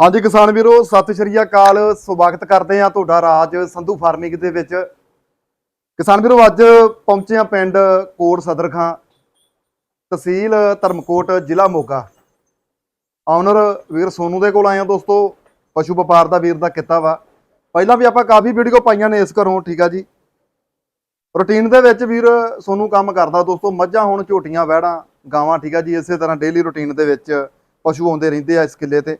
ਹਾਂਜੀ ਕਿਸਾਨ ਵੀਰੋ, ਸਤਿ ਸ਼੍ਰੀ ਅਕਾਲ। ਸਵਾਗਤ ਕਰਦੇ ਆ ਤੁਹਾਡਾ ਰਾਜ ਸੰਧੂ ਫਾਰਮਿੰਗ ਦੇ ਵਿੱਚ। ਕਿਸਾਨ ਵੀਰੋ, ਅੱਜ ਪਹੁੰਚੇ ਆ ਪਿੰਡ ਕੋਟ ਸਦਰ ਖਾਂ ਤਹਿਸੀਲ ਧਰਮਕੋਟ, ਜ਼ਿਲ੍ਹਾ ਮੋਗਾ। ਆਨਰ ਵੀਰ ਸੋਨੂ ਦੇ ਕੋਲ ਆਏ ਆ ਦੋਸਤੋ, ਪਸ਼ੂ ਵਪਾਰ ਦਾ ਵੀਰ ਦਾ ਕਿੱਤਾ ਵਾ। ਪਹਿਲਾਂ ਵੀ ਆਪਾਂ ਕਾਫੀ ਵੀਡੀਓ ਪਾਈਆਂ ਨੇ ਇਸ ਘਰੋਂ, ਠੀਕ ਆ ਜੀ। ਰੂਟੀਨ ਦੇ ਵਿੱਚ ਵੀਰ ਸੋਨੂੰ ਕੰਮ ਕਰਦਾ ਦੋਸਤੋ, ਮੱਝਾਂ ਹੁਣ, ਝੋਟੀਆਂ, ਵਹਿੜਾਂ, ਗਾਵਾਂ, ਠੀਕ ਆ ਜੀ, ਇਸੇ ਤਰ੍ਹਾਂ ਡੇਲੀ ਰੂਟੀਨ ਦੇ ਵਿੱਚ ਪਸ਼ੂ ਆਉਂਦੇ ਰਹਿੰਦੇ ਆ ਇਸ ਕਿੱਲੇ ਤੇ।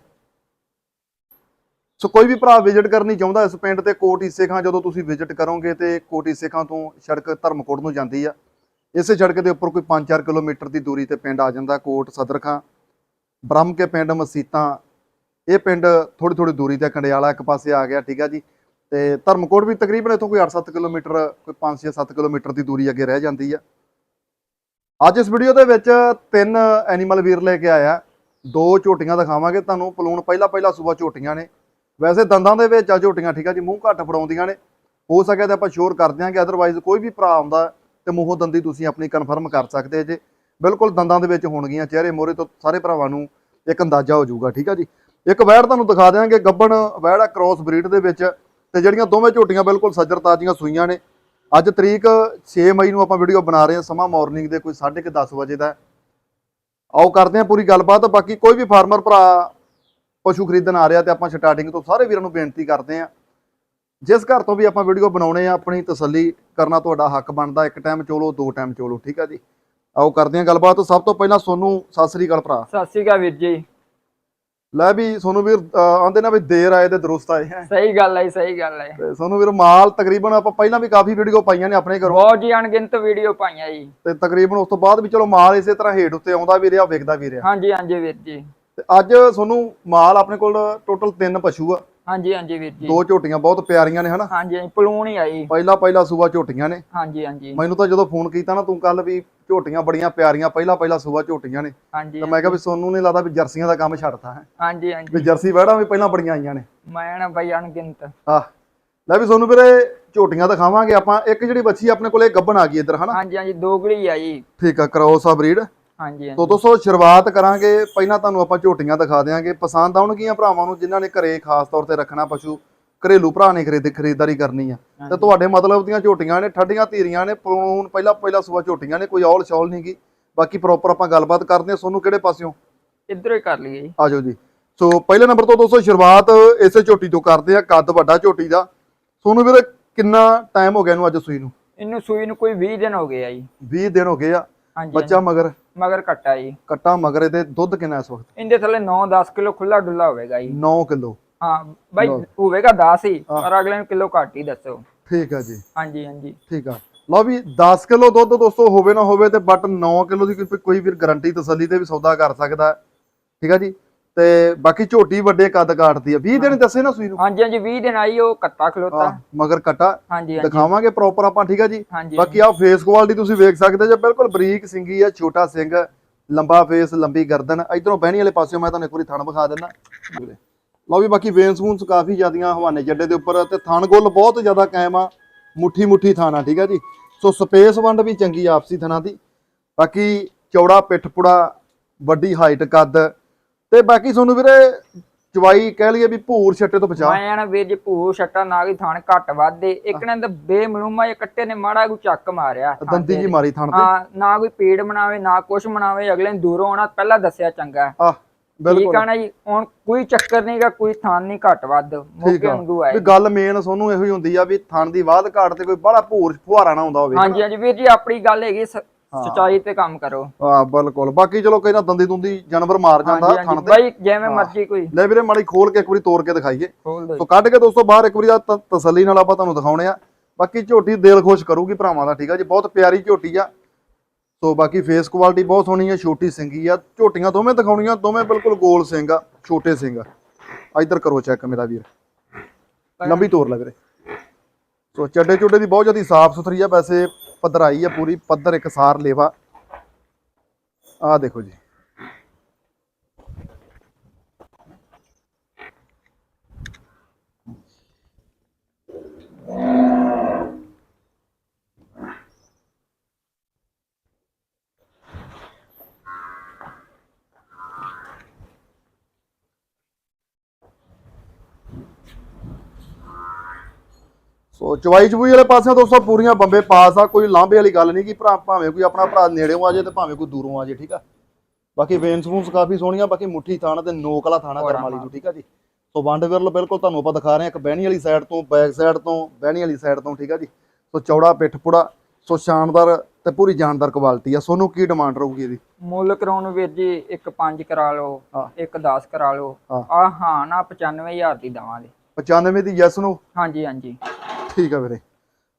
ਸੋ ਕੋਈ ਵੀ ਭਰਾ ਵਿਜ਼ਿਟ ਕਰਨੀ ਚਾਹੁੰਦਾ ਇਸ ਪਿੰਡ ਤੇ ਕੋਟ ਈਸੇ ਖਾਂ ਜਦੋਂ ਤੁਸੀਂ ਵਿਜ਼ਿਟ ਕਰੋਗੇ ਤੇ ਕੋਟ ਈਸੇ ਖਾਂ ਤੋਂ ਸੜਕ ਧਰਮਕੋਟ ਨੂੰ ਜਾਂਦੀ ਆ। ਇਸੇ ਸੜਕ ਦੇ ਉੱਪਰ ਕੋਈ 5-4 ਕਿਲੋਮੀਟਰ ਦੀ ਦੂਰੀ ਤੇ ਪਿੰਡ ਆ ਜਾਂਦਾ ਕੋਟ ਸਦਰ ਖਾਂ। ਬ੍ਰਹਮ ਕੇ ਪਿੰਡ ਮਸੀਤਾਂ, ਇਹ ਪਿੰਡ ਥੋੜੀ ਥੋੜੀ ਦੂਰੀ ਤੇ ਕੰਡਿਆਲਾ ਇੱਕ ਪਾਸੇ ਆ ਗਿਆ, ਠੀਕ ਆ ਜੀ। ਤੇ ਧਰਮਕੋਟ ਵੀ ਤਕਰੀਬਨ ਇੱਥੋਂ ਕੋਈ 8-7 ਕਿਲੋਮੀਟਰ, ਕੋਈ 5-6-7 ਕਿਲੋਮੀਟਰ ਦੀ ਦੂਰੀ ਅੱਗੇ ਰਹਿ ਜਾਂਦੀ ਆ। ਅੱਜ ਇਸ ਵੀਡੀਓ ਦੇ ਵਿੱਚ ਤਿੰਨ ਐਨੀਮਲ ਵੀਰ ਲੈ ਕੇ ਆਇਆ। ਦੋ ਝੋਟੀਆਂ ਦਿਖਾਵਾਂਗੇ ਤੁਹਾਨੂੰ। ਪਲੂਣ ਪਹਿਲਾ ਪਹਿਲਾ ਸੂਬਾ ਝੋਟੀਆਂ ਨੇ। ਵੈਸੇ ਦੰਦਾਂ ਦੇ ਵਿੱਚ ਆ ਝੋਟੀਆਂ, ਠੀਕ ਆ ਜੀ, ਮੂੰਹ ਘੱਟ ਫੜਾਉਂਦੀਆਂ ਨੇ। ਹੋ ਸਕਿਆ ਤਾਂ ਆਪਾਂ ਸ਼ੋਰ ਕਰ ਦਿਆਂਗੇ ਅਦਰਵਾਈਜ਼ ਕੋਈ ਵੀ ਭਰਾ ਆਉਂਦਾ ਤੇ ਮੂੰਹੋਂ ਦੰਦੀ ਤੁਸੀਂ ਆਪਣੀ ਕਨਫਰਮ ਕਰ ਸਕਦੇ ਜੇ। ਬਿਲਕੁਲ ਦੰਦਾਂ ਦੇ ਵਿੱਚ ਹੋਣਗੀਆਂ, ਚਿਹਰੇ ਮੋਰੇ ਤੋਂ ਸਾਰੇ ਭਰਾਵਾਂ ਨੂੰ ਇੱਕ ਅੰਦਾਜ਼ਾ ਹੋ ਜਾਊਗਾ, ਠੀਕ ਆ ਜੀ। ਇੱਕ ਵੈੜ ਤੁਹਾਨੂੰ ਦਿਖਾ ਦਿਆਂਗੇ, ਗੱਬਣ ਵੈੜ ਆ ਕ੍ਰੋਸ ਬਰੀਡ ਦੇ ਵਿੱਚ ਤੇ ਜਿਹੜੀਆਂ ਦੋਵੇਂ ਝੋਟੀਆਂ ਬਿਲਕੁਲ ਸੱਜਰ ਤਾਜ਼ੀਆਂ ਸੂਈਆਂ ਨੇ। ਅੱਜ ਤਰੀਕ 6 ਮਈ ਨੂੰ ਆਪਾਂ ਵੀਡੀਓ ਬਣਾ ਰਹੇ ਹਾਂ, ਸਮਾਂ ਮਾਰਨਿੰਗ ਦੇ ਕੋਈ 10:30 ਵਜੇ ਦਾ। ਆਓ ਕਰਦੇ ਹਾਂ ਪੂਰੀ ਗੱਲਬਾਤ, ਬਾਕੀ ਕੋਈ ਵੀ ਫਾਰਮਰ ਭਰਾ ਪਸ਼ੂ ਖਰੀਦਣ ਆ ਰਿਹਾ ਤੇ ਆਪਾਂ ਸਟਾਰਟਿੰਗ ਤੋਂ ਸਾਰੇ ਵੀਰਾਂ ਨੂੰ ਬੇਨਤੀ ਕਰਦੇ ਹਾਂ। ਜਿਸ ਘਰ ਤੋਂ ਵੀ ਆਪਾਂ ਵੀਡੀਓ ਬਣਾਉਣੇ ਆ ਆਪਣੀ ਤਸੱਲੀ ਕਰਨਾ ਤੁਹਾਡਾ ਹੱਕ ਬਣਦਾ। ਇੱਕ ਟਾਈਮ ਚੋਲੋ ਦੋ ਟਾਈਮ ਚੋਲੋ ਠੀਕ ਆ ਜੀ? ਆਓ ਕਰਦੇ ਹਾਂ ਗੱਲਬਾਤ। ਸਭ ਤੋਂ ਪਹਿਲਾਂ ਸੋਨੂੰ ਸਤਿ ਸ੍ਰੀ ਅਕਾਲ ਭਰਾ। ਸਤਿ ਸ਼੍ਰੀ ਅਕਾਲ ਵੀਰ ਜੀ। ਲੈ ਵੀ ਸੋਨੂੰ ਵੀਰ ਆਂਦੇ ਨਾ ਵੀ ਦੇਰ ਆਏ ਤੇ ਦਰੁਸਤ ਆਏ ਹੈ। ਸਹੀ ਗੱਲ ਹੈ ਸਹੀ ਗੱਲ ਹੈ। ਤੇ ਸੋਨੂੰ ਵੀਰ ਮਾਲ ਤਕਰੀਬਨ ਆਪਾਂ ਪਹਿਲਾਂ ਵੀ ਕਾਫੀ ਵੀਡੀਓ ਪਾਈਆਂ ਨੇ ਆਪਣੇ ਘਰੋਂ। ਬਹੁਤ ਜੀ ਅਣਗਿਣਤ ਵੀਡੀਓ ਪਾਈਆਂ ਜੀ। ਤੇ ਤਕਰੀਬਨ ਉਸ ਤੋਂ ਬਾਅਦ ਵੀ ਚਲੋ ਮਾਲ ਇਸੇ ਤਰ੍ਹਾਂ ਹੇਠ ਉੱਤੇ ਆਉਂਦਾ ਵੀ ਰਿਹਾ ਵਿਕਦਾ ਵੀ ਰਿਹਾ। ਹਾਂਜੀ ਹਾਂਜੀ ਵੀਰ ਜੀ। ਤੇ ਅੱਜ ਤੁਹਾਨੂੰ ਮਾਲ ਆਪਣੇ ਕੋਲ ਟੋਟਲ ਤਿੰਨ ਪਸ਼ੂ ਆ। ਹਾਂਜੀ ਹਾਂਜੀ ਵੀਰ ਜੀ। ਦੋ ਝੋਟੀਆਂ ਬਹੁਤ ਪਿਆਰੀਆਂ ਨੇ ਹਨਾ? ਹਾਂਜੀ ਹਾਂਜੀ ਪਲੂਣ ਹੀ ਆਈ ਪਹਿਲਾ ਪਹਿਲਾ ਸੂਆ ਝੋਟੀਆਂ ਨੇ। ਹਾਂਜੀ ਹਾਂਜੀ। ਮੈਨੂੰ ਤਾਂ ਜਦੋਂ ਫੋਨ ਕੀਤਾ ਨਾ ਤੂੰ ਕੱਲ ਵੀ ਝੋਟੀਆਂ ਬੜੀਆਂ ਪਿਆਰੀਆਂ ਪਹਿਲਾ ਪਹਿਲਾ ਸੂਆ ਝੋਟੀਆਂ ਨੇ। ਹਾਂਜੀ ਤਾਂ ਮੈਂ ਕਿਹਾ ਵੀ ਸੋਨੂੰ ਨਹੀਂ ਲੱਗਦਾ ਵੀ ਜਰਸੀਆਂ ਦਾ ਕੰਮ ਛੱਡਤਾ ਹੈ। ਹਾਂਜੀ ਹਾਂਜੀ। ਵੀ ਜਰਸੀ ਵਹਿੜਾਂ ਵੀ ਪਹਿਲਾਂ ਬੜੀਆਂ ਆਈਆਂ ਨੇ। ਮੈਂ ਨਾ ਬਈ ਅਣਗਿਣਤ। ਆਹ ਲੈ ਵੀ ਸੋਨੂੰ ਵੀਰੇ ਝੋਟੀਆਂ ਦਿਖਾਵਾਂਗੇ ਆਪਾਂ। ਇੱਕ ਜਿਹੜੀ ਬੱਚੀ ਆਪਣੇ ਕੋਲੇ ਗੱਬਣ ਆ ਗਈ ਇੱਧਰ ਹਨਾ? ਹਾਂਜੀ ਹਾਂਜੀ ਦੋਗਲੀ ਆਈ ਠੀਕ ਆ ਕ੍ਰੋਸ ਆ ਬਰੀਡ ਹਾਂਜੀ ਤੋ ਦੋਸਤੋ ਸ਼ੁਰੂਆਤ ਕਰਾਂਗੇ। ਪਹਿਲਾਂ ਤੁਹਾਨੂੰ ਆਪਾਂ ਝੋਟੀਆਂ ਦਿਖਾ ਦਿਆਂਗੇ। ਪਸੰਦ ਆਉਣਗੀਆਂ ਭਰਾਵਾਂ ਨੂੰ ਜਿਨ੍ਹਾਂ ਨੇ ਘਰੇ ਖਾਸ ਤੌਰ ਤੇ ਰੱਖਣਾ ਪਸ਼ੂ ਘਰੇਲੂ ਭਰਾ ਨੇ ਖਰੀਦ ਖਰੀਦਦਾਰੀ ਕਰਨੀ ਆ। ਤੇ ਤੁਹਾਡੇ ਮਤਲਬ ਦੀਆਂ ਝੋਟੀਆਂ ਨੇ ਠੱਡੀਆਂ ਧੀਰੀਆਂ ਨੇ ਪਲੂਣ ਪਹਿਲਾਂ ਪਹਿਲਾਂ ਸੂਆ ਝੋਟੀਆਂ ਨੇ ਕੋਈ ਔਲ ਸ਼ੌਲ ਨਹੀਂ ਗੀ। ਬਾਕੀ ਪ੍ਰੋਪਰ ਆਪਾਂ ਗੱਲਬਾਤ ਕਰਦੇ ਹਾਂ ਸੋਨੂੰ ਕਿਹੜੇ ਪਾਸਿਓਂ? ਇੱਧਰੋਂ ਹੀ ਕਰ ਲਈਏ ਜੀ। ਆਜੋ ਜੀ। ਸੋ ਪਹਿਲੇ ਨੰਬਰ ਤੋਂ ਦੋਸਤੋ ਸ਼ੁਰੂਆਤ ਇਸੇ ਝੋਟੀ ਤੋਂ ਕਰਦੇ ਆ। ਕੱਦ ਵੱਡਾ ਝੋਟੀ ਦਾ। ਸੋਨੂੰ ਵੀਰੇ ਕਿੰਨਾ ਟਾਈਮ ਹੋ ਗਿਆ ਇਹਨੂੰ ਅੱਜ ਸੂਈ ਨੂੰ? ਇਹਨੂੰ ਸੂਈ ਨੂੰ ਕੋਈ 20 ਦਿਨ ਹੋ ਗਏ ਆ ਜੀ। 20 ਦਿਨ ਹੋ ਗਏ ਆ। ਬੱਚਾ ਮਗਰ। ਮਗਰ ਕੱਟਾ ਜੀ। ਕੱਟਾ ਮਗਰ ਇਹਦੇ ਦੁੱਧ ਕਿੰਨਾ ਇਸ ਵਕਤ? ਇਹਦੇ ਥੱਲੇ 9-10 ਕਿਲੋ ਖੁੱਲਾ ਡੁੱਲਾ ਹੋਵੇਗਾ ਜੀ। 9 ਕਿਲੋ। ਹਾਂ ਬਾਈ। ਹੋਵੇਗਾ 10 ਹੀ। ਪਰ ਅਗਲੇ ਨੂੰ ਕਿਲੋ ਘੱਟ ਹੀ ਦੱਸੋ। ਠੀਕ ਆ ਜੀ। ਹਾਂਜੀ ਹਾਂਜੀ। ਠੀਕ ਆ। ਲਓ ਵੀ 10 ਕਿਲੋ ਦੁੱਧ ਦੋਸਤੋ ਹੋਵੇ ਨਾ ਹੋਵੇ ਤੇ ਬਟ 9 ਕਿਲੋ ਦੀ ਕੋਈ ਵੀਰ ਗਾਰੰਟੀ ਤਸੱਲੀ ਤੇ ਵੀ ਸੌਦਾ ਕਰ ਸਕਦਾ। ਠੀਕ ਆ ਜੀ। ਤੇ ਬਾਕੀ ਝੋਟੀ ਵੱਡੇ ਕੱਦ ਕਾਟਦੀ ਆ। 20 ਦਿਨ ਦੱਸੇ ਨਾ ਸੂਈ ਨੂੰ? ਹਾਂਜੀ ਹਾਂਜੀ 20 ਦਿਨ ਆਈ ਉਹ ਕੱਟਾ ਖਲੋਤਾ। ਮਗਰ ਕਟਾ। ਦਿਖਾਵਾਂਗੇ ਪ੍ਰੋਪਰ ਆਪਾਂ ਠੀਕ ਆ ਜੀ? ਬਾਕੀ ਆ ਫੇਸ ਕੁਆਲਿਟੀ ਤੁਸੀਂ ਵੇਖ ਸਕਦੇ ਜੇ ਬਿਲਕੁਲ ਬਰੀਕ ਸਿੰਗੀ ਆ ਛੋਟਾ ਸਿੰਘ ਲੰਬਾ ਫੇਸ ਲੰਬੀ ਗਰਦਨ। ਇਧਰੋਂ ਬਹਿਣੀ ਵਾਲੇ ਪਾਸਿਓਂ ਮੈਂ ਤੁਹਾਨੂੰ ਇੱਕ ਵਾਰੀ ਥਣ ਵਿਖਾ ਦਿੰਦਾ। ਲਓ ਵੀ ਬਾਕੀ ਵੇਨਸ ਵੂਨਸ ਕਾਫੀ ਜ਼ਿਆਦੀਆਂ ਹਵਾਨੇ ਜੱਡੇ ਦੇ ਉੱਪਰ ਤੇ ਥਣ ਗੁੱਲ ਬਹੁਤ ਜ਼ਿਆਦਾ ਕਾਇਮ ਆ। ਮੁੱਠੀ ਮੁੱਠੀ ਥਾਣਾ ਠੀਕ ਆ ਜੀ? ਸੋ ਸਪੇਸ ਵੰਡ ਵੀ ਚੰਗੀ ਆਪਸੀ ਥਣਾ ਦੀ। ਬਾਕੀ ਚੌੜਾ ਪਿੱਠ ਪੁੜਾ ਵੱਡੀ ਹਾਈਟ ਕੱਦ ਤੇ ਬਾਕੀ ਤੁਹਾਨੂੰ ਵੀਰੇ ਚਵਾਈ ਕਹਿ ਲਈਏ ਵੀ ਭੂਰ ਛੱਟੇ ਤੋਂ ਬਚਾ। ਮੈਂ ਨਾ ਵੀਰ ਜੀ ਭੂ ਛੱਟਾ ਨਾ ਕੀ ਥਾਣ ਘੱਟ ਵੱਧਦੇ। ਇੱਕ ਨੇ ਤਾਂ ਬੇਮਲੂਮਾ ਇਹ ਕੱਟੇ ਨੇ ਮਾੜਾ ਕੋ ਚੱਕ ਮਾਰਿਆ ਦੰਦੀ। ਜੀ ਮਾਰੀ ਥਣ ਤੇ। ਹਾਂ ਨਾ ਕੋਈ ਪੀੜ ਬਣਾਵੇ ਨਾ ਕੁਛ ਬਣਾਵੇ ਅਗਲੇ ਨੂੰ ਦੂਰੋਂ ਆਉਣਾ ਪਹਿਲਾਂ ਦੱਸਿਆ ਚੰਗਾ। ਹੈ। ਆ ਠੀਕ ਬਿਲਕੁਲ ਆ ਨਾ ਜੀ ਹੁਣ ਕੋਈ ਚੱਕਰ ਨਹੀਂਗਾ ਕੋਈ ਥਾਨ ਨਹੀਂ ਘੱਟ ਵੱਧ। ਠੀਕ ਮੌਕੇ ਆ। ਵਾਂਗੂ ਵੀ ਆਏ ਗੱਲ ਮੇਨ ਸੋਨੂੰ ਇਹੋ ਹੀ ਹੁੰਦੀ ਆ ਵੀ ਥਣ ਦੀ ਬਾਦ ਘਾਟ ਤੇ ਕੋਈ ਬੜਾ ਭੂਰ ਫੁਹਾਰਾ ਨਾ ਹੁੰਦਾ ਹੋਵੇ। ਹਾਂਜੀ ਹਾਂਜੀ ਵੀਰ ਜੀ ਆਪਣੀ ਗੱਲ ਹੈਗੀ ਸੱਚਾਈ ਤੇ ਕੰਮ ਕਰੋ। ਹਾਂ ਬਿਲਕੁਲ। ਬਾਕੀ ਚਲੋ ਕਈ ਨਾ ਦੰਦੀ ਦੁੰਦੀ ਜਾਨਵਰ ਮਾਰ ਜਾਂਦਾ ਥਣ ਤੇ। ਬਾਈ ਜਿਵੇਂ ਮਰਜ਼ੀ ਕੋਈ। ਲੈ ਵੀਰੇ ਮਾੜੀ ਖੋਲ ਕੇ ਇੱਕ ਵਾਰੀ ਤੋੜ ਕੇ ਦਿਖਾਈਏ। ਸੋ ਕੱਢ ਕੇ ਦੋਸਤੋ ਬਾਹਰ ਇੱਕ ਵਾਰੀ ਤ- ਤਸੱਲੀ ਨਾਲ ਆਪਾਂ ਤੁਹਾਨੂੰ ਦਿਖਾਉਣੇ ਆ। ਬਾਕੀ ਝੋਟੀ ਦਿਲ ਖੁਸ਼ ਕਰੂਗੀ ਭਰਾਵਾਂ ਦਾ ਠੀਕ ਆ ਜੀ? ਬਹੁਤ ਪਿਆਰੀ ਝੋਟੀ ਆ। ਸੋ ਬਾਕੀ ਫੇਸ ਕੁਆਲਿਟੀ ਬਹੁਤ ਸੋਹਣੀ ਆ ਛੋਟੀ ਸਿੰਗੀ ਆ। ਝੋਟੀਆਂ ਦੋਵੇਂ ਦਿਖਾਉਣੀਆਂ ਦੋਵੇਂ ਬਿਲਕੁਲ ਗੋਲ ਸਿੰਘ ਆ ਛੋਟੇ ਸਿੰਘ ਆ। ਇੱਧਰ ਕਰੋ ਚੈੱਕ ਮੇਰਾ ਵੀਰ। ਲੰਬੀ ਤੋਰ ਲੈ ਵੀਰੇ ਸੋ ਚੱਡੇ ਚੁੱਡੇ ਦੀ ਬਹੁਤ ਜ਼ਿਆਦਾ ਸਾਫ਼ ਸੁਥਰੀ ਆ ਵੈਸੇ ਪੱਧਰ ਆਈ ਹੈ ਪੂਰੀ ਪੱਧਰ ਇਕਸਾਰ ਲੇਵਾ। ਆ ਦੇਖੋ ਜੀ। ਸੋ ਚਵਾਈ ਚਬੂਈ ਵਾਲੇ ਪਾਸੇ ਦੋਸਤੋ ਪੂਰੀਆਂ ਬੰਬੇ ਪਾਸ ਆ ਕੋਈ ਲਾਂਭੇ ਵਾਲੀ ਗੱਲ ਨਹੀਂ ਕਿ ਭਰਾ ਭਾਵੇਂ ਕੋਈ ਆਪਣਾ ਭਰਾ ਨੇੜਿਓਂ ਆ ਜੇ ਤੇ ਭਾਵੇਂ ਕੋਈ ਦੂਰੋਂ ਆ ਜੇ ਠੀਕ ਆ? ਬਾਕੀ ਵੇਨਸ ਵੂਨਸ ਕਾਫੀ ਸੋਹਣੀਆਂ ਬਾਕੀ ਮੁੱਠੀ ਥਾਣਾ ਤੇ ਨੋਕ ਵਾਲਾ ਥਾਣਾ ਕਰਮ ਵਾਲੀ ਨੂੰ ਠੀਕ ਆ ਜੀ? ਸੋ ਵੰਡ ਵਿਰਲ ਬਿਲਕੁਲ ਤੁਹਾਨੂੰ ਆਪਾਂ ਦਿਖਾ ਰਹੇ ਹਾਂ ਇੱਕ ਬਹਿਣੀ ਵਾਲੀ ਸਾਈਡ ਤੋਂ ਬੈਕ ਸਾਈਡ ਤੋਂ ਬਹਿਣੀ ਵਾਲੀ ਸਾਈਡ ਤੋਂ ਠੀਕ ਆ ਜੀ? ਸੋ ਚੌੜਾ ਪਿੱਠ ਪੁੜਾ ਸੋ ਸ਼ਾਨਦਾਰ ਤੇ ਪੂਰੀ ਜਾਨਦਾਰ ਕੁਆਲਿਟੀ ਆ। ਸੋਨੂੰ ਕੀ ਡਿਮਾਂਡ ਰਹੂਗੀ ਇਹਦੀ? ਮੁੱਲ ਕਰਾਉਣ ਨੂੰ ਵੀਰ ਜੀ ਇੱਕ 5 ਕਰਾ ਲਓ। ਇੱਕ 10 ਕਰਾ ਲਓ। ਆ ਹਾਂ ਨਾ 95000 ਦੀ ਦਵਾਂਗੇ 95 ਦੀ ਯੈਸ ਨੂੰ? ਹਾਂਜੀ ਹਾਂਜੀ। ਠੀਕ ਆ ਵੀਰੇ।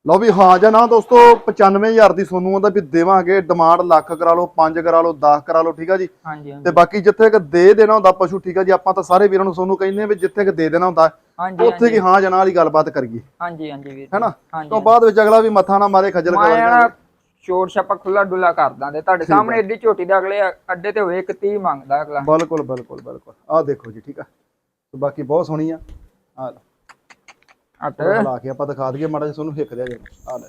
ਲਓ ਵੀ ਹਾਂ ਜਾਂ ਨਾ ਦੋਸਤੋ 95000 ਦੀ ਸੋਨੂੰ ਆਂਦਾ ਵੀ ਦੇਵਾਂਗੇ ਡਿਮਾਂਡ ਲੱਖ ਕਰਾ ਲਓ 5 ਕਰਾ ਲਓ 10 ਕਰਾ ਲਓ ਠੀਕ ਆ ਜੀ? ਹਾਂਜੀ ਤੇ ਬਾਕੀ ਜਿੱਥੇ ਕਿ ਦੇ ਦੇਣਾ ਹੁੰਦਾ ਪਸ਼ੂ ਠੀਕ ਆ ਜੀ ਆਪਾਂ ਤਾਂ ਸਾਰੇ ਵੀਰਾਂ ਨੂੰ ਸੋਨੂੰ ਕਹਿੰਦੇ ਆ ਵੀ ਜਿੱਥੇ ਕਿ ਦੇ ਦੇਣਾ ਹੁੰਦਾ ਹਾਂਜੀ ਉੱਥੇ ਕੀ ਹਾਂ ਜਾਂ ਨਾ ਵਾਲੀ ਗੱਲਬਾਤ ਕਰੀਏ। ਹਾਂਜੀ ਹਾਂਜੀ ਵੀਰ। ਹੈਨਾ? ਤੋਂ ਬਾਅਦ ਵਿੱਚ ਅਗਲਾ ਵੀ ਮੱਥਾ ਨਾ ਮਾਰੇ ਖੱਜਲ ਨਾ ਛੋਟ ਛਾਪਾ ਖੁੱਲਾ ਡੁੱਲਾ ਕਰ ਦਾਂਦੇ ਤੁਹਾਡੇ ਸਾਹਮਣੇ ਏਡੀ ਝੋਟੀ ਦਾ ਅਗਲੇ ਅੱਡੇ ਤੇ ਹੋਏ ਇੱਕ 30 ਮੰਗਦਾ ਅਗਲਾ। ਬਿਲਕੁਲ ਬਿਲਕੁਲ ਬਿਲਕੁਲ। ਆਹ ਦੇਖੋ ਜੀ ਠੀਕ ਆ। ਬਾਕੀ ਬਹੁਤ ਸੋਹਣੀ ਆ। ਆ ਲਓ। ਅੱਟ ਲਾ ਕੇ ਆਪਾਂ ਦਿਖਾ ਦਈਏ ਮਾੜਾ ਜਿਹਾ ਤੁਹਾਨੂੰ ਹਿੱਕ ਦਿਆ ਜੀ। ਆ ਲੈ।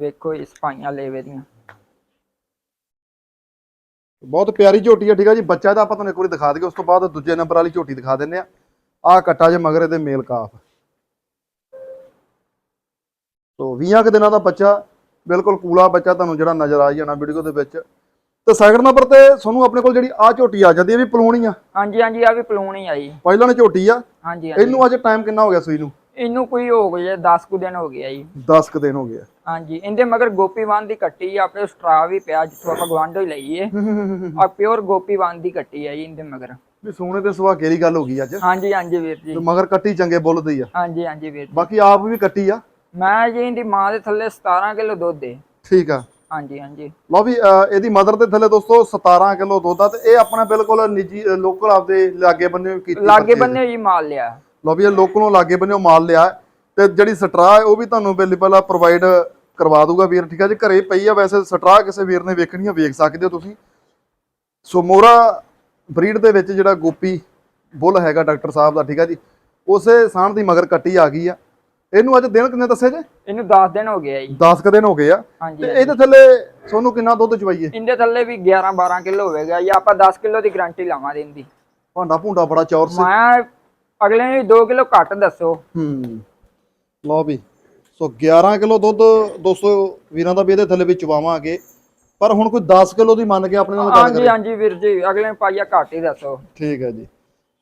ਵੇਖੋ ਇਸ ਪਾਈਆਂ ਲੇਵੇ ਦੀਆਂ। ਬਹੁਤ ਪਿਆਰੀ ਝੋਟੀ ਆ ਠੀਕ ਆ ਜੀ? ਬੱਚਾ ਤਾਂ ਆਪਾਂ ਤੁਹਾਨੂੰ ਇੱਕ ਵਾਰੀ ਦਿਖਾ ਦਈਏ ਉਸ ਤੋਂ ਬਾਅਦ ਦੂਜੇ ਨੰਬਰ ਵਾਲੀ ਝੋਟੀ ਦਿਖਾ ਦਿੰਨੇ ਆ। ਆਹ ਕੱਟਾ ਜੇ ਮਗਰ ਇਹਦੇ ਮੇਲ ਕਾਫ। ਤੋ 20 ਕੁ ਦਿਨਾਂ ਦਾ ਬੱਚਾ ਬਿਲਕੁਲ ਕੂਲਾ ਬੱਚਾ ਤੁਹਾਨੂੰ ਜਿਹੜਾ ਨਜ਼ਰ ਆ ਜਾਣਾ ਵੀਡੀਓ ਦੇ ਵਿੱਚ। ਤੇ ਸੈਕਿੰਡ ਨੰਬਰ ਤੇ ਤੁਹਾਨੂੰ ਆਪਣੇ ਕੋਲ ਜਿਹੜੀ ਆ ਝੋਟੀ ਆ ਜਾਂਦੀ ਹੈ ਵੀ ਪਲੂਣੀ ਆ। ਹਾਂਜੀ ਹਾਂਜੀ ਆ ਵੀ ਪਲੂਣ ਆਈ ਪਹਿਲਾਂ ਨੇ ਝੋਟੀ ਆ। ਹਾਂਜੀ ਹਾਂਜੀ। ਇਹਨੂੰ ਅੱਜ ਟਾਈਮ ਕਿੰਨਾ ਹੋ ਗਿਆ ਸੂਈ ਨੂੰ? ਇਹਨੂੰ ਕੋਈ ਹੋ ਗਿਆ 10 ਕੁ ਦਿਨ ਹੋ ਗਿਆ ਜੀ। 10 ਕੁ ਦਿਨ ਹੋ ਗਏ ਆ। ਹਾਂਜੀ ਇਹਦੇ ਮਗਰ ਗੋਪੀਵਾਨ ਦੀ ਕੱਟੀ ਆ ਆਪਣੇ ਸਟਰਾ ਵੀ ਪਿਆ ਜਿੱਥੋਂ ਆਪਾਂ ਗਵਾਂਢੋ ਹੀ ਲਈਏ। ਆ ਪਿਓਰ ਗੋਪੀਵਾਨ ਦੀ ਕੱਟੀ ਆ ਜੀ ਇਹਦੇ ਮਗਰ। ਵੀ ਸੋਨੇ ਤੇ ਸੁਹਾਗੇ ਦੀ ਗੱਲ ਹੋ ਗਈ ਅੱਜ? ਹਾਂਜੀ ਹਾਂਜੀ ਵੀਰ ਜੀ। ਮਗਰ ਕੱਟੀ ਚੰਗੇ ਬੁੱਲ ਦੀ ਆ। ਹਾਂਜੀ ਹਾਂਜੀ ਵੀਰ ਜੀ। ਬਾਕੀ ਆਪ ਵੀ ਕੱਟੀ ਆ। ਮੈਂ ਜੀ ਇਹਦੀ ਮਾਂ ਦੇ ਥੱਲੇ 17 ਕਿਲੋ ਦੁੱਧ ਦੇ ਠੀਕ ਆ। ਹਾਂਜੀ ਹਾਂਜੀ। ਲਓ ਵੀ ਇਹਦੀ ਮਦਰ ਦੇ ਥੱਲੇ ਦੋਸਤੋ 17 ਕਿਲੋ ਦੁੱਧ ਆ ਤੇ ਇਹ ਆਪਣਾ ਬਿਲਕੁਲ ਨਿੱਜੀ ਲੋਕਲ ਆਪਦੇ ਲਾਗੇ ਬੰਨੇ ਕੀਤੀ ਲਾਗੇ। ਬੰਨੇ ਜੀ ਮਾਲ ਲਿਆ। ਲਓ ਵੀ ਇਹ ਲੋਕਲੋਂ ਲਾਗੇ ਬੰਨਿਓ ਮਾਲ ਲਿਆ। ਤੇ ਜਿਹੜੀ ਸਟਰਾ ਉਹ ਵੀ ਤੁਹਾਨੂੰ ਅਵੇਲੇਬਲ ਆ ਪ੍ਰੋਵਾਈਡ ਕਰਵਾ ਦੂਗਾ ਵੀਰ ਠੀਕ ਆ ਜੀ? ਘਰੇ ਪਈ ਆ ਵੈਸੇ ਸਟਰਾ ਕਿਸੇ ਵੀਰ ਨੇ ਵੇਖਣੀ ਆ ਵੇਖ ਸਕਦੇ ਹੋ ਤੁਸੀਂ। ਸੋ ਮੋਰਾ ਬਰੀਡ ਦੇ ਵਿੱਚ ਜਿਹੜਾ ਗੋਪੀ ਬੁੱਲ ਹੈਗਾ ਡਾਕਟਰ ਸਾਹਿਬ ਦਾ ਠੀਕ ਆ ਜੀ? ਉਸੇ ਸਾਣ ਦੀ ਮਗਰ ਕੱਟੀ ਆ ਗਈ ਆ। ਇਹਨੂੰ ਅੱਜ ਦਿਨ ਕਿੰਨੇ ਦੱਸੇ ਜੇ? ਇਹਨੂੰ 10 ਦਿਨ ਹੋ ਗਏ ਆ ਜੀ। 10 ਕ ਦਿਨ ਹੋ ਗਏ ਆ। ਹਾਂਜੀ ਤੇ ਇਹਦੇ ਥੱਲੇ ਤੁਹਾਨੂੰ ਕਿੰਨਾ ਦੁੱਧ ਚਵਾਈਏ ਇਹਦੇ ਥੱਲੇ ਵੀ 11 12 ਕਿਲੋ ਹੋਵੇਗਾ ਜਾਂ। ਆਪਾਂ 10 ਕਿਲੋ ਦੀ ਗਾਰੰਟੀ ਲਾਵਾਂਗੇ ਇਹਦੀ। ਭਾਂਡਾ ਭੁੰਡਾ ਬੜਾ ਚੌਰ ਸੀ। ਮੈਂ ਅਗਲੇ ਨੇ 2 ਕਿਲੋ ਘੱਟ ਦੱਸੋ। ਹੂੰ। ਲਓ ਵੀ। ਸੋ 11 ਕਿਲੋ ਦੁੱਧ ਦੋਸਤੋ ਵੀਰਾਂ ਦਾ ਵੀ ਇਹਦੇ ਥੱਲੇ ਵੀ ਚਵਾਵਾਂਗੇ ਪਰ ਹੁਣ ਕੋਈ 10 ਕਿਲੋ ਦੀ ਮੰਨ ਕੇ ਆਪਣੇ ਨਾਲ ਗੱਲ ਹਾਂਜੀ ਕਰੇ ਹਾਂਜੀ ਵੀਰ ਜੀ ਅਗਲੇ ਨੇ ਪਾਈਆ ਘੱਟ ਹੀ ਦੱਸੋ। ਠੀਕ ਹੈ ਜੀ।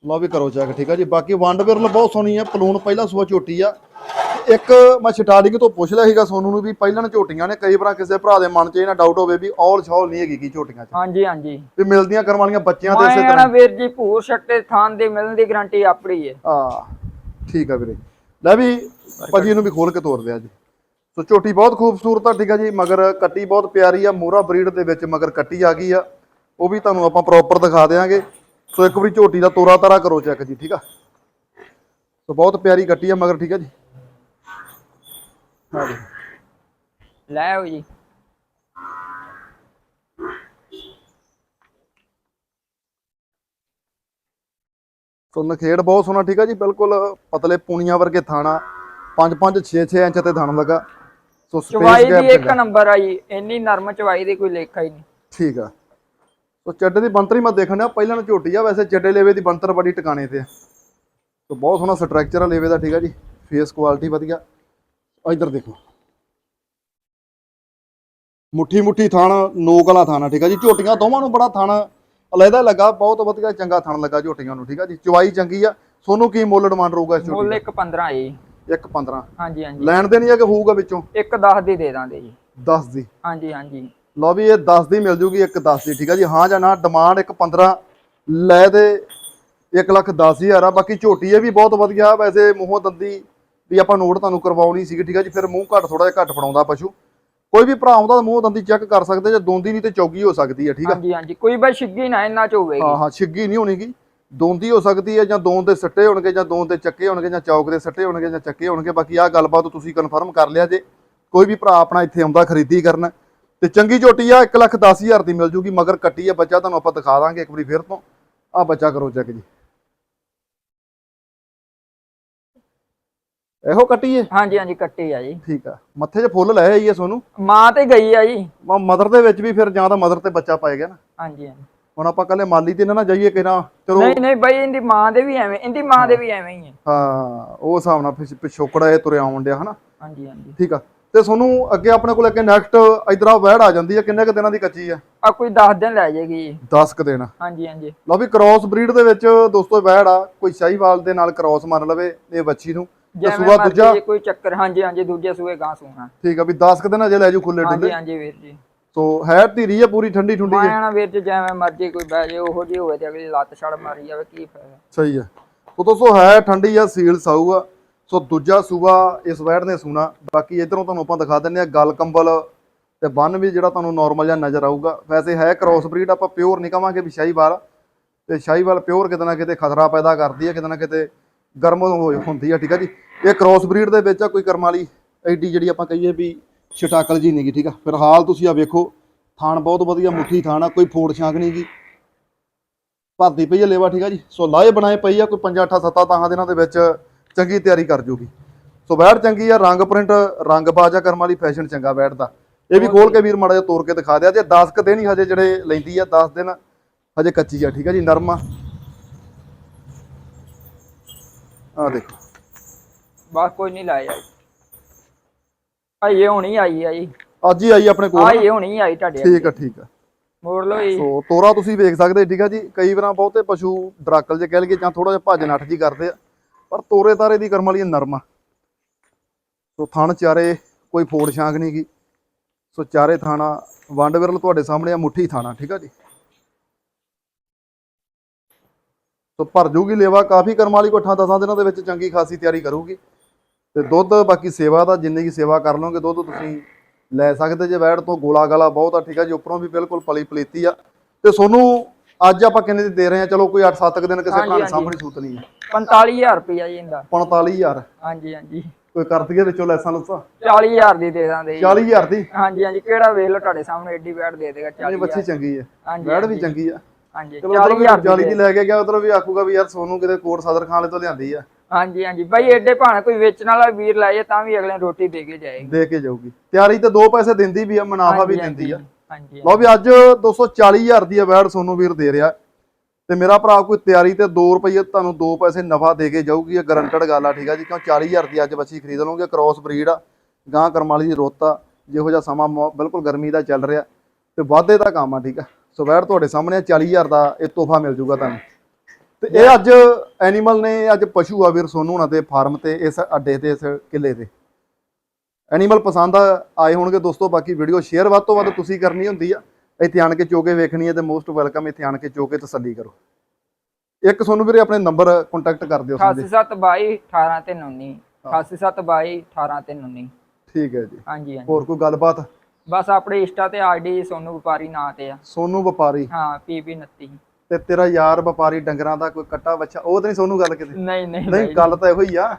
ਲਓ ਵੀ ਕਰੋ ਚੈੱਕ ਠੀਕ ਹੈ ਜੀ। ਬਾਕੀ ਵੰਡ ਬਿਰਲ ਬਹੁਤ ਸੋਹਣੀ ਹੈ ਪਲੂਣ ਪਹਿਲਾਂ ਸੂਆ ਝੋਟੀ ਆ। ਇੱਕ ਮੈਂ ਸਟਾਰਟਿੰਗ ਤੋਂ ਪੁੱਛ ਲਿਆ ਸੀਗਾ ਸੋਨੂੰ ਨੂੰ ਵੀ ਪਹਿਲਾਂ ਨੇ ਝੋਟੀਆਂ ਨੇ ਕਈ ਵਾਰ ਕਿਸੇ ਭਰਾ ਦੇ ਮਨ 'ਚ ਇਹ ਨਾ ਡਾਊਟ ਹੋਵੇ ਵੀ ਔਲ ਛੌਲ ਨਹੀਂ ਹੈਗੀ ਕੀ ਝੋਟੀਆਂ 'ਚ। ਹਾਂਜੀ ਹਾਂਜੀ। ਵੀ ਮਿਲਦੀਆਂ ਕਰਨ ਵਾਲੀਆਂ ਬੱਚਿਆਂ ਤੇ ਇਸੇ ਮੈਂ ਤਰ੍ਹਾਂ। ਨਾ ਵੀਰ ਜੀ ਭੂਰ ਛੱਟੇ ਥਾਂ ਦੇ ਮਿਲਣ ਦੀ ਗਾਰੰਟੀ ਆਪਣੀ ਹੈ ਆ ਠੀਕ ਆ ਵੀਰੇ। ਲੈ ਵੀ ਭਾਜੀ ਇਹਨੂੰ ਵੀ ਖੋਲ ਕੇ ਤੋਰ ਦਿਆ ਜੀ। ਸੋ ਝੋਟੀ ਬਹੁਤ ਖੂਬਸੂਰਤ ਆ ਠੀਕ ਆ ਜੀ ਮਗਰ ਕੱਟੀ ਬਹੁਤ ਪਿਆਰੀ ਆ ਮੋਰਾ ਬਰੀਡ ਦੇ ਵਿੱਚ ਮਗਰ ਕੱਟੀ ਆ ਗਈ ਆ। ਉਹ ਵੀ ਤੁਹਾਨੂੰ ਆਪਾਂ ਪ੍ਰੋਪਰ ਦਿਖਾ ਦੇਾਂਗੇ ਸੋ ਇੱਕ ਵਾਰੀ ਝੋਟੀ ਦਾ ਤੋਰਾ ਤਾਰਾ ਕਰੋ ਚੈੱਕ ਜੀ ਠੀਕ ਆ। ਸੋ ਬਹੁਤ ਪਿਆਰੀ ਕੱਟੀ ਆ ਮਗਰ ਠੀਕ ਆ ਹਾਂ ਜੀ। ਲੈ ਆਓ ਜੀ। ਸੋ ਨਖੇੜ ਬਹੁਤ ਸੋਹਣਾ ਠੀਕ ਆ ਜੀ? ਬਿਲਕੁਲ ਪਤਲੇ ਪੂਣੀਆਂ ਵਰਗੇ ਥਾਣਾ। 5 5 6 6 ਇੰਚ ਤੇ ਥਣ ਲੱਗਾ। ਸੋ ਚਵਾਈ ਸਪੇਸ ਦੀ ਇੱਕ ਨੰਬਰ ਆਈ ਇੰਨੀ ਨਰਮ ਚਵਾਈ ਦੀ ਕੋਈ ਲੇਖਾ ਹੀ ਨਹੀਂ। ਠੀਕ ਆ। ਸੋ ਚੱਡੇ ਦੀ ਬੰਤਰ ਹੀ ਮੈਂ ਦੇਖਣ ਡਿਆ ਪਹਿਲਾਂ ਨੂੰ ਝੋਟੀ ਆ ਵੈਸੇ ਚੱਡੇ ਲੇਵੇ ਦੀ ਬੰਤਰ ਬੜੀ ਟਿਕਾਣੇ ਤੇ ਆ। ਸੋ ਬਹੁਤ ਸੋਹਣਾ ਸਟਰਕਚਰ ਆ ਲੇਵੇ ਦਾ ਠੀਕ ਆ ਜੀ? ਫੇਸ ਕੁਆਲਿਟੀ ਵਧੀਆ। ਆ ਇੱਧਰ ਦੇਖੋ। ਮੁੱਠੀ ਮੁੱਠੀ ਥਣ ਨੋਕ ਵਾਲਾ ਥਾਣਾ ਠੀਕ ਆ ਜੀ? ਝੋਟੀਆਂ ਦੋਵਾਂ ਨੂੰ ਬੜਾ ਥਣ ਅਲੱਗਾ ਲੱਗਾ ਬਹੁਤ ਵਧੀਆ ਚੰਗਾ ਥਣ ਲੱਗਾ ਝੋਟੀਆਂ ਨੂੰ ਠੀਕ ਆ ਜੀ? ਚਵਾਈ ਚੰਗੀ ਆ। ਸੋਨੂੰ ਕੀ ਮੁੱਲ ਡਿਮਾਂਡ ਰਹੂਗਾ ਇਸ ਮੁੱਲ ਝੋਟੀ ਇੱਕ 15 ਆਈ ਦਾ 1 15 ਹਾਂਜੀ ਹਾਂਜੀ। ਲੈਣ ਦੇ ਨਹੀਂ ਆ ਕਿ ਹੋਊਗਾ ਵਿੱਚੋਂ? ਇੱਕ 10 ਦੀ ਦੇ ਦਾਂਗੇ ਜੀ। 10 ਦੀ। ਹਾਂਜੀ ਹਾਂਜੀ। ਲਓ ਵੀ ਇਹ 10 ਦੀ ਮਿਲ ਜੂਗੀ ਇੱਕ 10 ਦੀ ਠੀਕ ਆ ਜੀ? ਹਾਂ ਜਾਂ ਨਾ ਡਿਮਾਂਡ ਇੱਕ 15 ਲੈ ਦੇ 1 ਲੱਖ 10 ਹਜ਼ਾਰ ਆ। ਬਾਕੀ ਝੋਟੀ ਇਹ ਵੀ ਬਹੁਤ ਵਧੀਆ ਵੈਸੇ ਮੂੰਹੋਂ ਦੰਦੀ ਵੀ ਆਪਾਂ ਨੋਟ ਤੁਹਾਨੂੰ ਕਰਵਾਉਣੀ ਸੀਗੀ ਠੀਕ ਆ ਜੀ? ਫਿਰ ਮੂੰਹ ਘੱਟ ਥੋੜਾ ਜਿਹਾ ਘੱਟ ਫੜਾਉਂਦਾ ਪਸ਼ੂ। ਕੋਈ ਵੀ ਭਰਾ ਆਉਂਦਾ ਮੂੰਹ ਦੰਦੀ ਚੈੱਕ ਕਰ ਸਕਦੇ ਜੇ ਦੋਂਦੀ ਨਹੀਂ ਤੇ ਚੌਗੀ ਹੋ ਸਕਦੀ ਹੈ ਠੀਕ ਆ? ਹਾਂਜੀ ਹਾਂਜੀ। ਕੋਈ ਬਈ ਛਿੱਗੀ ਨਾ ਇਹਨਾਂ ਚ ਹੋਵੇਗੀ। ਹਾਂ ਹਾਂ ਛਿੱਗੀ ਨਹੀਂ ਹੋਣੀਗੀ। ਦੋਂਦੀ ਹੋ ਸਕਦੀ ਹੈ ਜਾਂ ਦੋਂਦ ਦੇ ਸੱਟੇ ਹੋਣਗੇ ਜਾਂ ਦੋਂਦ ਦੇ ਚੱਕੇ ਹੋਣਗੇ ਜਾਂ ਚੌਕ ਦੇ ਸੱਟੇ ਹੋਣਗੇ ਜਾਂ ਚੱਕੇ ਹੋਣਗੇ। ਬਾਕੀ ਆਹ ਗੱਲਬਾਤ ਤੁਸੀਂ ਕਨਫਰਮ ਕਰ ਲਿਆ ਜੇ। ਕੋਈ ਵੀ ਭਰਾ ਆਪਣਾ ਇੱਥੇ ਆਉਂਦਾ ਖਰੀਦੀ ਕਰਨ। ਤੇ ਚੰਗੀ ਝੋਟੀ ਆ 1 ਲੱਖ 10 ਹਜ਼ਾਰ ਦੀ ਮਿਲ ਜੂਗੀ ਮਗਰ ਕੱਟੀ ਆ ਬੱਚਾ ਤੁਹਾਨੂੰ ਆਪਾਂ ਦਿਖਾ ਦਾਂਗੇ ਇੱਕ ਵਾਰੀ ਫਿਰ ਤੋਂ। ਆ ਬੱਚਾ ਕਰੋ ਚੈੱਕ ਜੀ। ਇਹੋ ਕੱਟੀ ਏ? ਹਾਂਜੀ ਹਾਂਜੀ ਕੱਟੀ ਆ ਜੀ। ਠੀਕ ਆ। ਮੱਥੇ 'ਚ ਫੁੱਲ ਲੈ ਆਈ ਏ ਸੋਨੂੰ? ਮਾਂ ਤੇ ਗਈ ਆ ਜੀ। ਮਦਰ ਦੇ ਵਿੱਚ ਵੀ ਫਿਰ ਜਾਂ ਤਾਂ ਮਦਰ ਤੇ ਬੱਚਾ ਪਾਏਗਾ ਨਾ। ਹਾਂਜੀ ਹਾਂਜੀ। ਹੁਣ ਆਪਾਂ ਕੱਲੇ ਮਾਲੀ ਤੇ ਨਾ ਨਾ ਜਾਈਏ ਕਿ ਨਾ ਚਲੋ। ਨਹੀਂ ਨਹੀਂ ਬਾਈ ਇਹਦੀ ਮਾਂ ਦੇ ਵੀ ਐਵੇਂ ਇਹਦੀ ਮਾਂ ਦੇ ਵੀ ਐਵੇਂ ਹੀ ਹੈ ਹਾਂ ਉਹ ਹਿਸਾਬ ਨਾਲ ਪਿਛ- ਪਿਛੋਕੜਾ ਇਹ ਤੁਰਿਆ ਆਉਣ ਡਿਆ ਹਨਾ? ਹਾਂਜੀ ਹਾਂਜੀ। ਠੀਕ ਆ। ਤੇ ਤੁਹਾਨੂੰ ਅੱਗੇ ਆਪਣੇ ਕੋਲ ਅੱਗੇ ਨੈਕਸਟ ਇਧਰ ਆ ਵੈੜ ਆ ਜਾਂਦੀ ਹੈ ਕਿੰਨੇ ਕੁ ਦਿਨਾਂ ਦੀ ਕੱਚੀ ਆ? ਆ ਕੋਈ 10 ਦਿਨ ਲੈ ਜਾਏਗੀ ਜੀ। 10 ਕੁ ਦਿਨ। ਹਾਂਜੀ ਹਾਂਜੀ। ਲਓ ਵੀ ਕ੍ਰਾਸ ਬਰੀਡ ਦੇ ਵਿੱਚ ਦੋਸਤੋ ਵੈੜ ਆ ਕੋਈ ਸ਼ਾਹੀਵਾਲ ਦੇ ਨਾਲ ਕ੍ਰਾਸ ਮੰਨ ਲਵੇ ਇਹ ਬੱਚੀ ਨੂੰ। ਜਿਵੇਂ ਸੂਆ ਦੂਜਾ? ਮਰਜ਼ੀ ਕੋਈ ਚੱਕਰ ਹਾਂਜੀ ਹਾਂਜੀ ਦੂਜੇ ਸੂਏ ਗਾਂ ਸੂਣਾ ਠੀਕ ਆ ਵੀ 10 ਕੁ ਦਿਨ ਅਜੇ ਲੈ ਜੂ ਖੁੱਲੇ ਹਾਂਜੀ ਡੁੱਲੇ। ਹਾਂਜੀ ਵੀਰ ਜੀ। ਸੋ ਹੈ ਧੀਰੀ ਆ ਪੂਰੀ ਠੰਡੀ ਠੁੰਡੀ ਹੈ ਮਾਇਆ ਵੀਰ ਜੀ ਜਿਵੇਂ ਮਰਜ਼ੀ ਕੋਈ ਬਹਿ ਜੇ ਉਹੋ ਜੀ ਹੋਵੇ ਤੇ ਅਗਲੀ ਲੱਤ ਛੜ ਮਾਰੀ ਜਾਵੇ ਕੀ ਫਾਇਦਾ? ਸਹੀ ਆ। ਸੋ ਦੋਸਤੋ ਹੈ ਠੰਡੀ ਆ ਸੀਲ ਸਾਊ ਆ। ਸੋ ਦੂਜਾ ਸੂਆ ਇਸ ਵੈੜ ਨੇ ਸੁਣਾ। ਬਾਕੀ ਇਧਰੋਂ ਤੁਹਾਨੂੰ ਆਪਾਂ ਦਿਖਾ ਦਿੰਨੇ ਆ ਗਲ ਕੰਬਲ ਤੇ ਬੰਨ ਵੀ ਜਿਹੜਾ ਤੁਹਾਨੂੰ ਨਾਰਮਲ ਜਿਹਾ ਨਜ਼ਰ ਆਊਗਾ। ਵੈਸੇ ਹੈ ਕ੍ਰਾਸ ਬਰੀਡ ਆਪਾਂ ਪਿਓਰ ਨਹੀਂ ਕਵਾਂਗੇ ਵੀ ਸ਼ਾਹੀਵਾਲ। ਤੇ ਸ਼ਾਹੀਵਾਲ ਪਿਓਰ ਕਿਤੇ ਨਾ ਕਿਤੇ ਖਤਰਾ ਪੈਦਾ ਕਰਦੀ ਹੈ ਕਿਤੇ ਨਾ ਕਿਤੇ ਗਰਮ ਹੋ ਹੁੰਦੀ ਆ, ਠੀਕ ਆ ਜੀ। ਇਹ ਕ੍ਰਾਸ ਬਰੀਡ ਦੇ ਵਿੱਚ ਆ, ਕੋਈ ਕਰਮ ਵਾਲੀ ਐਡੀ ਜਿਹੜੀ ਆਪਾਂ ਕਹੀਏ ਵੀ ਛਟਾਕਲ ਜੀ ਨਹੀਂਗੀ ਠੀਕ ਆ। ਫਿਰ ਹਾਲ ਤੁਸੀਂ ਆ ਵੇਖੋ ਥਾਣ ਬਹੁਤ ਵਧੀਆ, ਮੁੱਠੀ ਥਾਣ ਆ, ਕੋਈ ਫੋੜ ਛਾਂਕ ਨਹੀਂਗੀ ਭਰਦੀ ਪਈ ਹੈ ਲੇਵਾ, ਠੀਕ ਆ ਜੀ। ਸੋ ਲਾਏ ਬਣਾਏ ਪਈ ਆ, ਕੋਈ 5 8 7 ਤਾਹਾਂ ਦਿਨਾਂ ਦੇ ਵਿੱਚ ਚੰਗੀ ਤਿਆਰੀ ਕਰ ਜੂਗੀ। ਸੋ ਬੈਠ ਚੰਗੀ ਆ, ਰੰਗ ਪ੍ਰਿੰਟ ਰੰਗ ਬਾਜਾ ਕਰਮ ਵਾਲੀ ਫੈਸ਼ਨ ਚੰਗਾ ਬੈੜ ਦਾ। ਇਹ ਵੀ ਖੋਲ ਕੇ ਵੀਰ ਮਾੜਾ ਜਿਹਾ ਤੋੜ ਕੇ ਦਿਖਾ ਦਿਆ, ਜੇ 10 ਕ ਦਿਨ ਹੀ ਹਜੇ ਜਿਹੜੇ ਲੈਂਦੀ ਆ 10 ਦਿਨ ਹਜੇ ਕੱਚੀ ਆ, ਠੀਕ ਆ ਜੀ, ਨਰਮ ਆ। ਆ ਦੇਖੋ। ਬਸ ਕੋਈ ਨਹੀਂ ਲਾਇਆ ਆਈ ਹੁਣੀ ਆਈ ਆ ਜੀ। ਅੱਜ ਹੀ ਆਈ ਆਪਣੇ ਕੋਲ ਆਈ ਹੁਣੀ ਆਈ ਤੁਹਾਡੇ। ਠੀਕ ਆ ਠੀਕ ਆ। ਮੋੜ ਲਓ ਜੀ। ਸੋ ਤੋਰਾ ਤੁਸੀਂ ਵੇਖ ਸਕਦੇ ਠੀਕ ਆ ਜੀ। ਕਈ ਵਾਰਾਂ ਬਹੁਤੇ ਪਸ਼ੂ ਡਰਾਕਲ ਜੇ ਕਹਿ ਲਈਏ ਜਾਂ ਥੋੜਾ ਜਿਹਾ ਭੱਜ ਨੱਠ ਜੀ ਕਰਦੇ ਆ। ਪਰ ਤੋਰੇ ਤਾਰੇ ਦੀ ਕਰਮ ਵਾਲੀ ਇਹ ਨਰਮ। ਆ ਸੋ ਥਣ ਚਾਰੇ ਕੋਈ ਫੋੜ ਛਾਂਕ ਨਹੀਂ ਗੀ। ਸੋ ਚਾਰੇ ਥਾਣਾ ਵੰਡ ਵਿਰਲ ਤੁਹਾਡੇ ਸਾਹਮਣੇ ਆ ਮੁੱਠੀ ਥਾਣਾ ਠੀਕ ਆ ਜੀ। ਸੋ ਭਰ ਜੂਗੀ ਲੇਵਾ ਕਾਫੀ ਕਰਮ ਵਾਲੀ ਕੋਠਾਂ ਦਸਾਂ ਦਿਨਾਂ ਦੇ ਵਿੱਚ ਚੰਗੀ ਖਾਸੀ ਤਿਆਰੀ ਕਰੂਗੀ। ਤੇ ਦੁੱਧ ਬਾਕੀ ਸੇਵਾ ਦਾ ਜਿੰਨੀ ਕੀ ਸੇਵਾ ਕਰ ਲਓਗੇ ਦੁੱਧ ਤੁਸੀਂ ਲੈ ਸਕਦੇ ਜੇ ਵੈੜ ਤੋਂ ਗੋਲਾ ਗਾਲਾ ਬਹੁਤ ਆ ਠੀਕ ਆ ਜੀ ਉੱਪਰੋਂ ਵੀ ਬਿਲਕੁਲ ਪਲੀ ਪਲੀਤੀ ਆ। ਤੇ ਤੁਹਾਨੂੰ ਅੱਜ ਆਪਾਂ ਕਿੰਨੇ ਦੀ ਦੇ ਰਹੇ ਆ? ਚਲੋ ਕੋਈ 8-7 ਦਿਨ ਕਿਸੇ ਭਰਾ। ਸਾਹਮਣੇ ਸੂਤ ਨਹੀਂ ਹੈ 45000 ਰੁਪਇਆ ਜੀ ਇਹਦਾ। 45000 ਹਾਂਜੀ ਹਾਂਜੀ। ਕੋਈ ਕਰ ਦਈਏ ਵਿੱਚੋਂ ਲੈਸਾਂ ਲੁੱਸਾਂ? 40000 ਦੀ ਦੇ ਦਾਂਦੇ ਜੀ। 40000 ਦੀ? ਹਾਂਜੀ ਹਾਂਜੀ। ਕਿਹੜਾ ਵੇਖ ਲਓ ਤੁਹਾਡੇ ਸਾਹਮਣੇ ਐਡੀ ਬੈਟ ਦੇ ਦੇਗਾ ਇਹ 40000 ਬੱਚੀ ਚੰਗੀ ਹਾਂਜੀ ਵੈੜ ਵੀ ਚੰਗੀ ਆ। ਹਾਂਜੀ 40000 ਦੀ 40 ਦੀ ਦੇ- ਲੈ ਕੇ ਗਿਆ ਉਧਰ ਵੀ ਆਖੂਗਾ ਵੀ ਯਾਰ ਸੋਨੂੰ ਕਿਤੇ ਕੋਟ ਸਦਰ ਖਾਨ ਵਾਲੇ ਤੋਂ ਲਿਆਂਦੀ ਆ। ਹਾਂਜੀ ਹਾਂਜੀ। ਬਾਈ ਐਡੇ ਭਾਣਾ ਕੋਈ ਵੇਚਣ ਵਾਲਾ ਵੀਰ ਲਾਏ ਤਾਂ ਵੀ ਅਗਲੇ ਨੂੰ ਰੋਟੀ ਦੇ ਕੇ ਜਾਏਗੀ। ਦੇ ਕੇ ਜਾਊਗੀ। ਤਿਆਰੀ ਤੇ ਦੋ ਪੈਸੇ ਦਿੰਦੀ ਵੀ ਆ ਮੁਨਾਫਾ ਵੀ ਦਿੰਦੀ ਆ। ਹਾਂਜੀ ਲਓ ਵੀ ਅੱਜ 240000 ਦੀ ਵੈੜ ਸੋਨੂੰ ਵੀਰ ਦੇ ਰਿਹਾ। ਤੇ ਮੇਰਾ ਭਰਾ ਕੋਈ ਤਿਆਰੀ ਤੇ 2 ਰੁਪਏ ਤੁਹਾਨੂੰ 2 ਪੈਸੇ ਨਫਾ ਦੇ ਕੇ ਜਾਊਗੀ ਇਹ ਗਰੰਟਡ ਗੱਲ ਆ ਠੀਕ ਆ ਜੀ। ਕਿਉਂ 40000 ਦੀ ਅੱਜ ਬੱਚੀ ਖਰੀਦ ਲਓਗੇ ਕ੍ਰਾਸ ਬਰੀਡ ਆ ਗਾਂ ਕਰਮ ਵਾਲੀ ਦੀ ਰੁੱਤ ਜਿਹੋ ਜਿਹਾ ਸਮਾਂ ਬਿਲਕੁਲ ਗਰਮੀ ਦਾ ਚੱਲ ਰਿਹਾ ਤੇ ਵਾਧੇ ਦਾ ਕੰਮ ਆ ਠੀਕ ਆ। ਸੋ ਵੈੜ ਤੁਹਾਡੇ ਸਾਹਮਣੇ ਆ, 40000 ਦਾ ਇਹ ਤੋਹਫਾ ਮਿਲ ਜੂਗਾ ਤੁਹਾਨੂੰ। ਤੇ ਇਹ ਅੱਜ ਐਨੀਮਲ ਨੇ ਅੱਜ ਪਸ਼ੂ ਆ ਵੀਰ ਸੋਨੂੰ ਹੁਣਾਂ ਦੇ ਫਾਰਮ ਤੇ ਇਸ ਅੱਡੇ ਤੇ ਇਸ ਕਿੱਲੇ ਤੇ। ਐਨੀਮਲ ਪਸੰਦ ਆਏ ਹੋਣਗੇ ਦੋਸਤੋ ਬਾਕੀ ਵੀਡੀਓ ਸ਼ੇਅਰ ਵੱਧ ਤੋਂ ਵੱਧ ਤੁਸੀਂ ਕਰਨੀ ਹੁੰਦੀ ਆ। ਇੱਥੇ ਆਣ ਕੇ ਚੋਕੇ ਵੇਖਣੀ ਹੈ ਤੇ ਮੋਸਟ ਵੈਲਕਮ ਇੱਥੇ ਆਣ ਕੇ ਚੋਕੇ ਤਸੱਲੀ ਕਰੋ। ਇੱਕ ਤੁਹਾਨੂੰ ਵੀਰੇ ਆਪਣੇ ਨੰਬਰ ਕੰਟੈਕਟ ਕਰ ਦਿਓ ਸਾਡੇ 8722 18 ਤੇ 19 8722 18 ਤੇ 19 ਠੀਕ ਹੈ ਜੀ। ਹਾਂਜੀ ਹਾਂਜੀ। ਹੋਰ ਕੋਈ ਗੱਲਬਾਤ? ਬਸ ਆਪਣੇ ਇੰਸਟਾ ਤੇ ਆਈਡੀ ਸੋਨੂ ਵਪਾਰੀ ਨਾਂ ਤੇ ਆ। ਸੋਨੂੰ ਵਪਾਰੀ? ਹਾਂ ਪੀਪੀ 29 ਤੇ ਤੇਰਾ ਯਾਰ ਵਪਾਰੀ ਡੰਗਰਾਂ ਦਾ ਕੋਈ ਕੱਟਾ ਬੱਚਾ ਉਹ ਤਾਂ ਨਹੀਂ ਸੋਨੂੰ ਗੱਲ ਕਿਤੇ? ਨਹੀਂ ਨਹੀਂ ਨਹੀਂ। ਗੱਲ ਤਾਂ ਇਹੋ ਹੀ ਆ।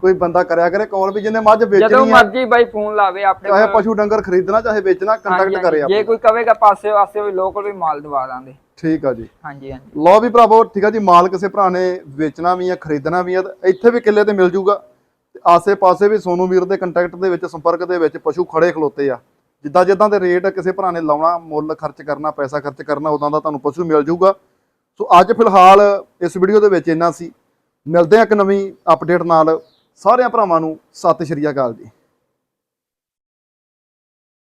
ਕੋਈ ਬੰਦਾ ਕਰਿਆ ਕਰੇ ਕਾਲ ਵੀ ਜਿਹਨੇ ਮੱਝ ਜਦੋਂ ਵੇਚਣੀ ਆ। ਮਰਜ਼ੀ ਬਾਈ ਫੋਨ ਲਾਵੇ ਆਪਣੇ ਚਾਹੇ। ਪਸ਼ੂ ਡੰਗਰ ਖਰੀਦਣਾ ਚਾਹੇ ਵੇਚਣਾ ਕੰਟੈਕਟ ਕਰੇ ਹਾਂਜੀ। ਜੇ ਆਪਾਂ ਕੋਈ ਕਵੇਗਾ ਪਾਸੇ ਵਾਸੇ ਵੀ ਲੋਕਲ ਵੀ ਮਾਲ ਦਵਾ ਦਾਂਗੇ। ਠੀਕ ਆ ਜੀ। ਹਾਂਜੀ ਹਾਂਜੀ। ਲਓ ਵੀ ਭਰਾਵੋ ਠੀਕ ਆ ਜੀ ਮਾਲ ਕਿਸੇ ਭਰਾ ਨੇ ਵੇਚਣਾ ਵੀ ਆ ਖਰੀਦਣਾ ਵੀ ਆ ਤੇ ਇੱਥੇ ਵੀ ਕਿੱਲੇ ਤੇ ਮਿਲ ਜੂਗਾ। ਆਸੇ-ਪਾਸੇ ਵੀ ਸੋਨੂ ਵੀਰ ਦੇ ਕੰਟੈਕਟ ਦੇ ਵਿੱਚ ਸੰਪਰਕ ਦੇ ਵਿੱਚ ਪਸ਼ੂ ਖੜੇ ਖਲੋਤੇ ਆ। ਜਿੱਦਾਂ ਜਿੱਦਾਂ ਦੇ ਰੇਟ ਕਿਸੇ ਭਰਾ ਨੇ ਲਾਉਣਾ, ਮੁੱਲ ਖਰਚ ਕਰਨਾ, ਪੈਸਾ ਖਰਚ ਕਰਨਾ, ਉਦਾਂ ਦਾ ਤੁਹਾਨੂੰ ਪਸ਼ੂ ਮਿਲ ਜੂਗਾ ਸੋ ਅੱਜ ਫਿਲਹਾਲ ਇਸ ਵੀਡੀਓ ਦੇ ਵਿੱਚ ਇੰਨਾ ਸੀ। ਮਿਲਦੇ ਹਾਂ ਇੱਕ ਨਵੀਂ ਅਪਡੇਟ ਨਾਲ। ਸਾਰਿਆਂ ਭਰਾਵਾਂ ਨੂੰ ਸਤਿ ਸ਼੍ਰੀ ਅਕਾਲ ਜੀ।